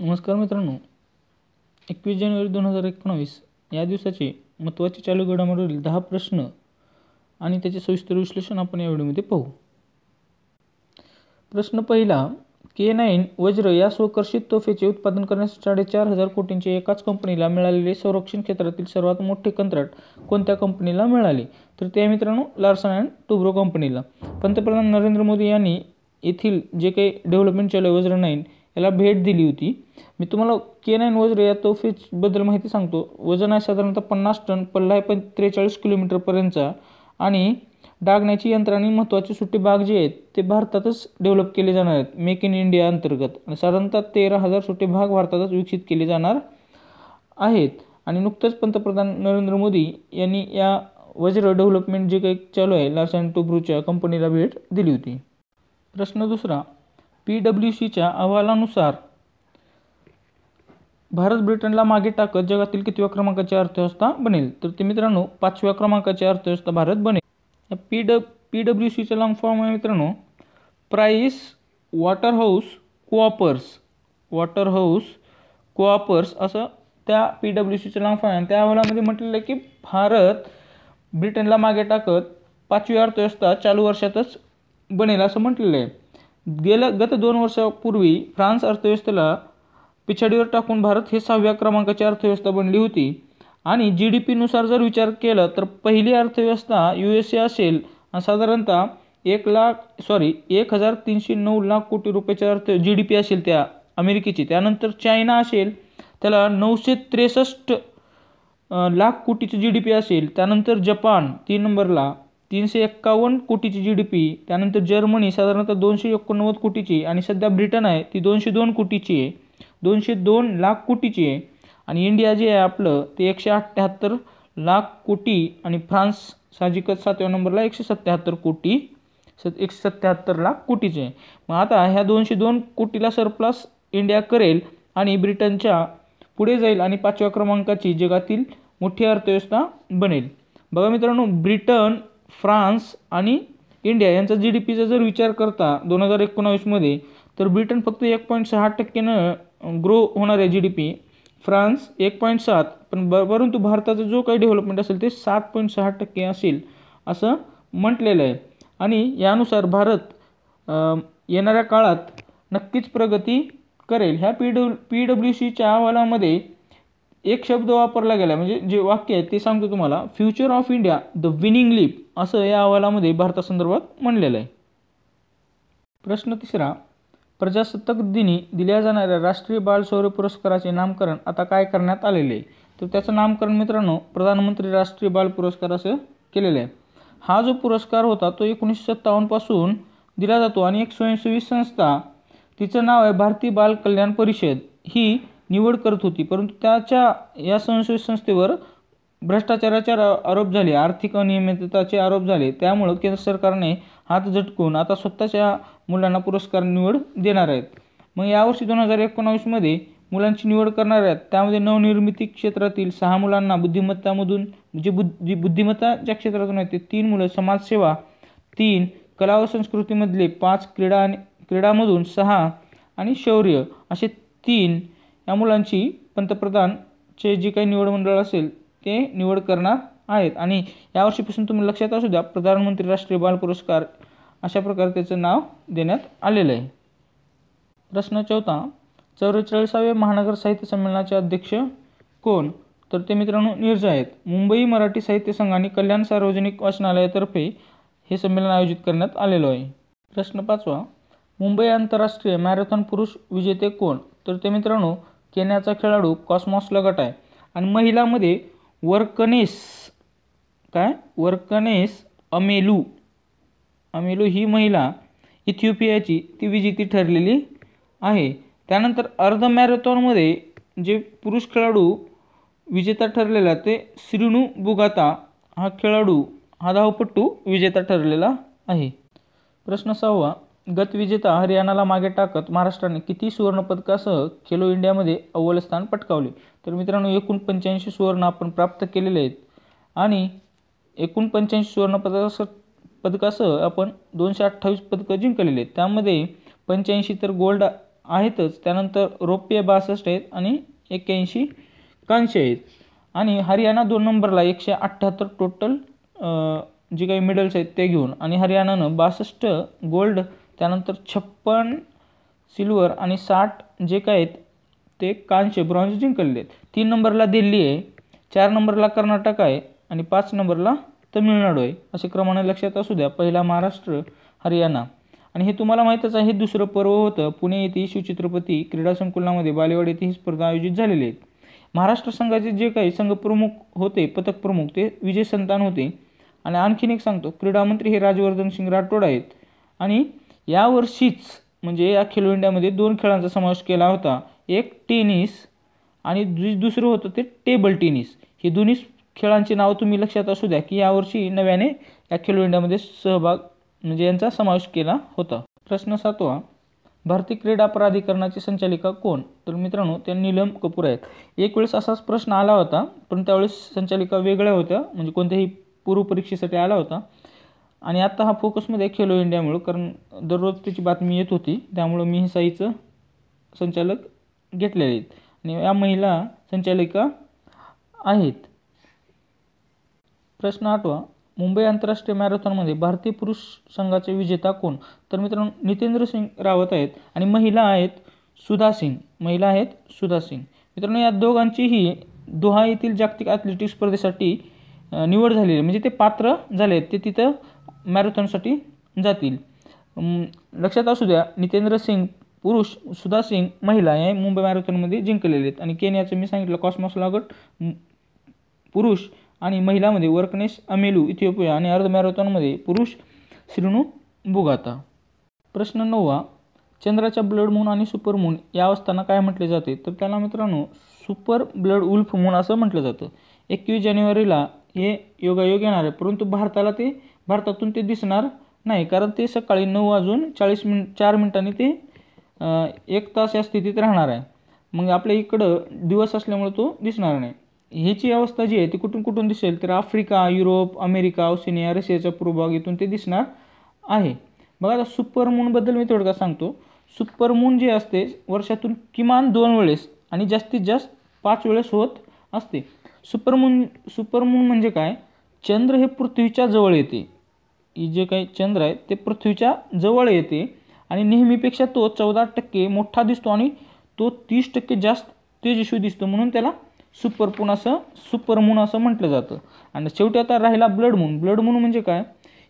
नमस्कार मित्रांनो. एकवीस जानेवारी दोन हजार एकोणावीस या दिवसाचे महत्त्वाचे चालू घडामोडीवरील दहा प्रश्न आणि त्याचे सविस्तर विश्लेषण आपण या व्हिडिओमध्ये पाहू. प्रश्न पहिला के नाईन वज्र या स्वकर्षित तोफेचे उत्पादन करण्यासाठी साडेचार हजार कोटींचे एकाच कंपनीला मिळालेले संरक्षण क्षेत्रातील सर्वात मोठे कंत्राट कोणत्या कंपनीला मिळाले? तर ते मित्रांनो लार्सन अँड टुब्रो कंपनीला. पंतप्रधान नरेंद्र मोदी यांनी येथील जे काही डेव्हलपमेंट चालू आहे वज्र नाईन याला भेट दिली होती. मी तुम्हाला के नाईन वज्र या तोफेबद्दल माहिती सांगतो. वजन आहे साधारणतः पन्नास टन पल्ला आहे पण त्रेचाळीस किलोमीटरपर्यंतचा आणि डागण्याची यंत्र आणि महत्त्वाचे सुट्टी भाग जे आहेत ते भारतातच डेव्हलप केले जाणार आहेत. मेक इन इंडिया अंतर्गत. आणि साधारणतः तेरा हजार सुट्टे भाग भारतातच विकसित केले जाणार आहेत. आणि नुकतंच पंतप्रधान नरेंद्र मोदी यांनी या वज्र डेव्हलपमेंट जे काही चालू आहे लार्स अँड टुब्रूच्या कंपनीला भेट दिली होती. प्रश्न दुसरा पी डब्ल्यू सीच्या अहवालानुसार भारत ब्रिटनला मागे टाकत जगातील कितव्या क्रमांकाची अर्थव्यवस्था बनेल? तर ते मित्रांनो पाचव्या क्रमांकाची अर्थव्यवस्था भारत बनेल. पी ड पी डब्ल्यू सीचा लॉंग फॉर्म आहे मित्रांनो price water house coopers water house coopers असं त्या पी डब्ल्यू सीचं लॉंग फॉर्म आहे त्या अहवालामध्ये म्हटलेलं आहे की भारत ब्रिटनला मागे टाकत पाचवी अर्थव्यवस्था चालू वर्षातच बनेल असं म्हटलेलं आहे. गेल्या गत दोन वर्षापूर्वी फ्रान्स अर्थव्यवस्थेला पिछाडीवर टाकून भारत हे सहाव्या क्रमांकाची अर्थव्यवस्था बनली होती. आणि जी डी पीनुसार जर विचार केला तर पहिली अर्थव्यवस्था यू एस ए असेल. साधारणतः एक लाख सॉरी एक हजार तीनशे नऊ लाख कोटी रुपयाची अर्थ जी डी पी असेल त्या अमेरिकेची. त्यानंतर चायना असेल. त्याला नऊशे त्रेसष्ट लाख कोटीची जी डी पी असेल. त्यानंतर जपान तीन नंबरला तीनशे एक्कावन्न कोटीची जी डी पी त्यानंतर जर्मनी साधारणतः दोनशे एकोणनव्वद कोटीची आणि सध्या ब्रिटन आहे ती दोनशे दोन कोटीची आहे. दोनशे दोन लाख कोटीची आहे. आणि इंडिया जे आहे आपलं ते एकशे अठ्ठ्याहत्तर लाख कोटी आणि फ्रान्स साहजिकच सातव्या नंबरला एकशे सत्त्याहत्तर कोटी स एकशे सत्त्याहत्तर लाख कोटीचे आहे. मग आता ह्या दोनशे दोन कोटीला सरप्लस इंडिया करेल आणि ब्रिटनच्या पुढे जाईल आणि पाचव्या क्रमांकाची जगातील मोठी अर्थव्यवस्था बनेल. बघा मित्रांनो ब्रिटन फ्रान्स आणि इंडिया यांचा जी डी पीचा जर विचार करता दोन हजार एकोणावीसमध्ये तर ब्रिटन फक्त एक पॉईंट सहा टक्क्यानं ग्रो होणार आहे जी डी पी फ्रान्स एक पॉईंट सात पण ब परंतु भारताचा जो काही डेव्हलपमेंट असेल ते सात पॉईंट सहा टक्के असेल असं म्हटलेलं आहे. आणि यानुसार भारत येणाऱ्या काळात नक्कीच प्रगती करेल. ह्या पी डब्ल्यू पी डब्ल्यू सीच्या अहवालामध्ये एक शब्द वापरला गेला म्हणजे जे वाक्य आहे ते सांगतो तुम्हाला. Future of India the winning leap. असं या अहवालामध्ये भारतासंदर्भात म्हणलेलं आहे. प्रश्न तिसरा प्रजासत्ताक दिनी दिल्या जाणाऱ्या राष्ट्रीय बाल शौर्य पुरस्काराचे नामकरण आता काय करण्यात आलेले आहे? तर त्याचं नामकरण मित्रांनो प्रधानमंत्री राष्ट्रीय बाल पुरस्कार असं केलेलं आहे. हा जो पुरस्कार होता तो एकोणीसशे सत्तावन्नपासून दिला जातो आणि एक स्वयंसेवी संस्था तिचं नाव आहे भारतीय बाल कल्याण परिषद ही निवड करत होती. परंतु त्याच्या या स्वयंसेवी संस्थेवर भ्रष्टाचाराचे आरोप झाले आर्थिक अनियमितताचे आरोप झाले त्यामुळं केंद्र सरकारने हात झटकून आता स्वतःच्या मुलांना पुरस्कार निवड देणार आहेत. मग यावर्षी दोन हजार एकोणावीसमध्ये मुलांची निवड करणार आहेत. त्यामध्ये नवनिर्मिती क्षेत्रातील सहा मुलांना बुद्धिमत्तामधून जे बुद्धी बुद्धिमत्ता ज्या क्षेत्रातून आहेत ते तीन मुलं समाजसेवा तीन कला व संस्कृतीमधले पाच क्रीडा आणि क्रीडामधून सहा आणि शौर्य असे तीन या मुलांची पंतप्रधानचे जे काही निवड मंडळ असेल ते निवड करणार आहेत. आणि यावर्षीपासून तुम्ही लक्षात असू द्या प्रधानमंत्री राष्ट्रीय बाल पुरस्कार अशा प्रकारे त्याचं नाव देण्यात आलेलं आहे. प्रश्न चौथा चौवेचाळीसाव्या महानगर साहित्य संमेलनाचे अध्यक्ष कोण? तर ते मित्रांनो निर्ज आहेत. मुंबई मराठी साहित्य संघ आणि कल्याण सार्वजनिक वाचनालयातर्फे हे संमेलन आयोजित करण्यात आलेलं आहे. प्रश्न पाचवा मुंबई आंतरराष्ट्रीय मॅरेथॉन पुरुष विजेते कोण? तर ते मित्रांनो केन्याचा खेळाडू कॉस्मॉस लगट आहे. आणि महिलामध्ये वर्कनेस काय? वर्कनेस अमेलू. अमेलू ही महिला इथिओपियाची ती विजेती ठरलेली आहे. त्यानंतर अर्ध मॅरेथॉनमध्ये जे पुरुष खेळाडू विजेता ठरलेला ते श्रीनू बुगाता हा खेळाडू हा धावपट्टू विजेता ठरलेला आहे. प्रश्न सहावा गतविजेता हरियाणाला मागे टाकत महाराष्ट्राने किती सुवर्णपदकासह खेलो इंडियामध्ये अव्वल स्थान पटकावले? तर मित्रांनो एकूण पंच्याऐंशी सुवर्ण आपण प्राप्त केलेले आहेत. आणि एकूण पंच्याऐंशी सुवर्णपदकासह पदकासह आपण दोनशे अठ्ठावीस पदकं जिंकलेली आहेत. त्यामध्ये पंच्याऐंशी तर गोल्ड आहेतच त्यानंतर रौप्य बासष्ट आहेत आणि एक्क्याऐंशी कांस्य आहेत. आणि हरियाणा दोन नंबरला एकशे अठ्ठ्याहत्तर टोटल जे काही मेडल्स आहेत ते घेऊन आणि हरियाणानं बासष्ट गोल्ड त्यानंतर छप्पन सिल्वर आणि साठ जे काय आहेत ते कांस्य ब्रॉन्झ जिंकलेले आहेत. तीन नंबरला दिल्ली आहे चार नंबरला कर्नाटक आहे आणि पाच नंबरला तमिळनाडू आहे. असे क्रमाने लक्षात असू द्या पहिला महाराष्ट्र हरियाणा. आणि हे तुम्हाला माहीतच आहे हे दुसरं पर्व होतं. पुणे येथे शिवचित्रपती क्रीडा संकुलामध्ये बालेवाड येथे ही स्पर्धा आयोजित झालेली आहेत महाराष्ट्र संघाचे जे काही संघप्रमुख होते पथक प्रमुख ते विजय संतान होते. आणि आणखीन एक सांगतो क्रीडामंत्री हे राजवर्धन सिंग राठोड आहेत. आणि यावर्षीच म्हणजे या खेलो इंडियामध्ये दोन खेळांचा समावेश केला होता. एक टेनिस आणि दु दुसरं होतं ते टेबल टेनिस. हे दोन्ही खेळांची नावं तुम्ही लक्षात असू द्या की यावर्षी नव्याने या खेलो इंडियामध्ये सहभाग म्हणजे यांचा समावेश केला होता. प्रश्न सातवा भारतीय क्रीडा प्राधिकरणाची संचालिका कोण? तर मित्रांनो त्या नीलम कपूर आहेत. एक वेळेस असाच प्रश्न आला होता पण त्यावेळेस संचालिका वेगळ्या होत्या म्हणजे कोणत्याही पूर्वपरीक्षेसाठी आला होता. आणि आत्ता हा फोकसमध्ये खेलो इंडियामुळं कारण दररोज त्याची बातमी येत होती. त्यामुळं मी हे साईचं संचालक घेतलेले आहेत. आणि या महिला संचालिका आहेत. प्रश्न आठवा मुंबई आंतरराष्ट्रीय मॅरेथॉनमध्ये भारतीय पुरुष संघाचे विजेता कोण? तर मित्रांनो नितेंद्र सिंग रावत आहेत आणि महिला आहेत सुधा सिंग. महिला आहेत सुधा सिंग. मित्रांनो या दोघांचीही दोहा येथील जागतिक ॲथलेटिक्स स्पर्धेसाठी निवड झालेली आहे. म्हणजे ते पात्र झाले आहेत. ते तिथं मॅरेथॉनसाठी जातील. लक्षात असू द्या नितेंद्र सिंग पुरुष सुधा सिंग महिला हे मुंबई मॅरेथॉनमध्ये जिंकलेले आहेत. आणि केनियाचं मी सांगितलं कॉस्मॉस लागट पुरुष आणि महिलामध्ये वर्कनेश अमेलू इथिओपिया आणि अर्ध मॅरेथॉनमध्ये पुरुष श्रीणू बुगाता. प्रश्न नववा चंद्राच्या ब्लड मून आणि सुपर मून या अवस्थांना काय म्हटले जाते? तर त्याला मित्रांनो सुपर ब्लड उल्फ मून असं म्हटलं जातं. एकवीस जानेवारीला हे योगायोग येणार आहे परंतु भारताला ते भारतातून ते दिसणार नाही कारण ते सकाळी नऊ वाजून चाळीस मिनिट चार मिनिटांनी ते एक तास या स्थितीत राहणार आहे. मग आपल्या इकडं दिवस असल्यामुळे तो दिसणार नाही. ह्याची अवस्था जी आहे ती कुठून कुठून दिसेल? तर आफ्रिका युरोप अमेरिका ऑस्ट्रेलिया रशियाचा पूर्वभाग इथून ते दिसणार आहे. बघा आता सुपरमूनबद्दल मी थोडक्यात सांगतो? सुपरमून जे असते वर्षातून किमान दोन वेळेस आणि जास्तीत जास्त पाच वेळेस होत असते. सुपरमून सुपरमून सुपर मून म्हणजे काय? चंद्र हे पृथ्वीच्या जवळ येते. जे काही चंद्र आहे ते पृथ्वीच्या जवळ येते. आणि नेहमीपेक्षा तो चौदा टक्के मोठा दिसतो आणि तो तीस टक्के जास्त तेजस्वी दिसतो म्हणून त्याला सुपरपून असं सुपरमून असं म्हटलं जातं. आणि शेवटी आता राहिला ब्लड मून. ब्लड मून म्हणजे काय?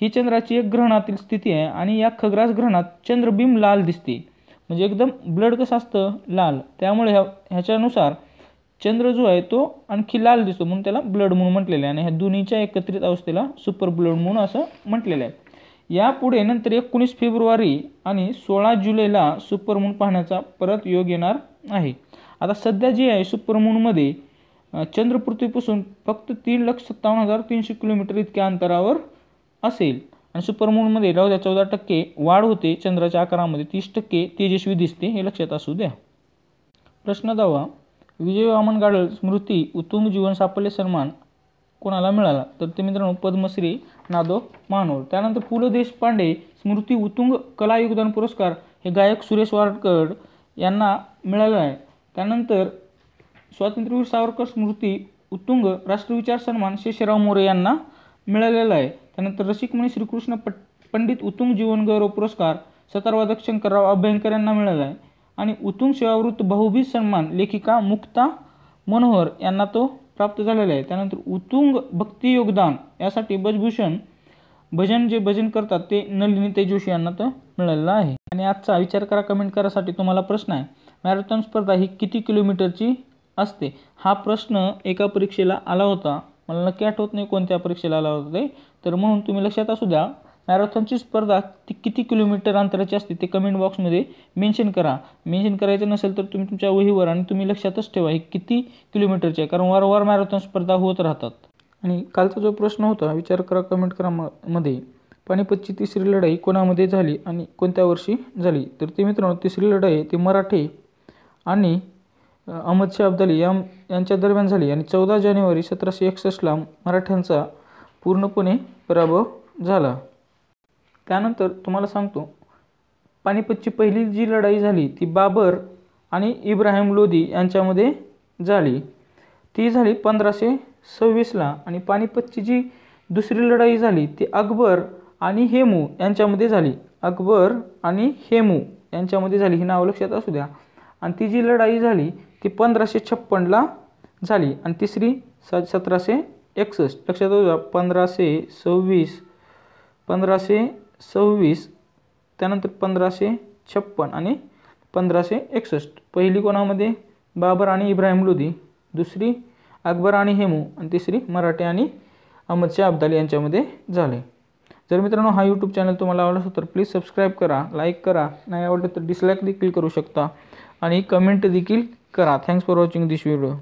ही चंद्राची एक ग्रहणातील स्थिती आहे आणि या खग्रास ग्रहणात चंद्रबिंब लाल दिसते. म्हणजे एकदम ब्लड कसं असतं? लाल. त्यामुळे ह्या ह्याच्यानुसार चंद्र जो आहे तो आणखी लाल दिसतो म्हणून त्याला ब्लड मून म्हटलेलं आहे. आणि ह्या दोन्हीच्या एकत्रित अवस्थेला सुपर ब्लड मून असं म्हटलेलं आहे. यापुढे नंतर एकोणीस फेब्रुवारी आणि सोळा जुलैला सुपर मून पाहण्याचा परत योग येणार आहे. आता सध्या जे आहे सुपर मूनमध्ये चंद्र पृथ्वीपासून फक्त तीन लक्ष सत्तावन्न हजार तीनशे किलोमीटर इतक्या अंतरावर असेल. आणि सुपर मूनमध्ये राहू द्या चौदा टक्के वाढ होते चंद्राच्या आकारामध्ये. तीस टक्के तेजस्वी दिसते हे लक्षात असू द्या. प्रश्न दहावा विजय वामन गाडल स्मृती उत्तुंग जीवन साफल्य सन्मान कोणाला मिळाला? तर ते मित्रांनो पद्मश्री नादो मानोर. त्यानंतर पु. ल. देशपांडे स्मृती उत्तुंग कला योगदान पुरस्कार हे गायक सुरेश वाडकर यांना मिळाला आहे. त्यानंतर स्वातंत्र्यवीर सावरकर स्मृती उत्तुंग राष्ट्रविचार सन्मान शेषराव मोरे यांना मिळालेला आहे. त्यानंतर रसिकमणी श्रीकृष्ण पट पंडित उत्तुंग जीवन गौरव पुरस्कार सतारवादक शंकरराव अभ्यंकर यांना मिळाला आहे. आणि उत्तुंग सेवावृत्त बहुबीज सन्मान लेखिका मुक्ता मनोहर यांना तो प्राप्त झालेला आहे. त्यानंतर उत्तुंग भक्ती योगदान यासाठी बजभूषण भजन जे भजन करतात ते नलिनी तेजोशी यांना तर मिळालेलं आहे. आणि आजचा विचार करा कमेंट करासाठी तुम्हाला प्रश्न आहे मॅरेथॉन स्पर्धा ही किती किलोमीटरची असते? हा प्रश्न एका परीक्षेला आला होता. मला नक्की आठवत नाही कोणत्या परीक्षेला आला होता ते. तर म्हणून तुम्ही लक्षात असू द्या मॅरेथॉनची स्पर्धा ती किती किलोमीटर अंतराची असते ते कमेंट बॉक्समध्ये मेन्शन करा. मेन्शन करायचं नसेल तर तुम्ही तुमच्या वहीवर आणि तुम्ही लक्षातच ठेवा हे किती किलोमीटरची आहे कारण वारंवार मॅरेथॉन स्पर्धा होत राहतात. आणि कालचा जो प्रश्न होता विचार करा कमेंट करा मध्ये. पानिपतची तिसरी लढाई कोणामध्ये झाली आणि कोणत्या वर्षी झाली? तर ते मित्रांनो तिसरी लढाई ती मराठे आणि अहमदशाह अब्दाली या यांच्या दरम्यान झाली आणि चौदा जानेवारी सतराशे एकसष्टला मराठ्यांचा पूर्णपणे पराभव झाला. त्यानंतर तुम्हाला सांगतो पानिपतची पहिली जी लढाई झाली ती बाबर आणि इब्राहिम लोधी यांच्यामध्ये झाली. ती झाली पंधराशे सव्वीसला आणि पानिपतची जी दुसरी लढाई झाली ती अकबर आणि हेमू यांच्यामध्ये झाली. अकबर आणि हेमू यांच्यामध्ये झाली ही नावं लक्षात असू द्या. आणि ती जी लढाई झाली ती पंधराशे छप्पनला झाली आणि तिसरी स सतराशे एकसष्ट. लक्षात असू द्या पंधराशे सव्वीस पंधराशे सव्वीस त्यानंतर पंधराशे छप्पन आणि पंधराशे एकसष्ट. पहिली कोणामध्ये? बाबर आणि इब्राहिम लोधी. दुसरी अकबर आणि हेमू. आणि तिसरी मराठे आणि अहमदशाह अब्दाली यांच्यामध्ये झाले. जर मित्रांनो हा यूट्यूब चॅनल तुम्हाला आवडला असेल तर प्लीज सबस्क्राईब करा लाईक करा. नाही आवडलं तर डिसलाईक देखील करू शकता. आणि कमेंट देखील करा. Thanks for watching this video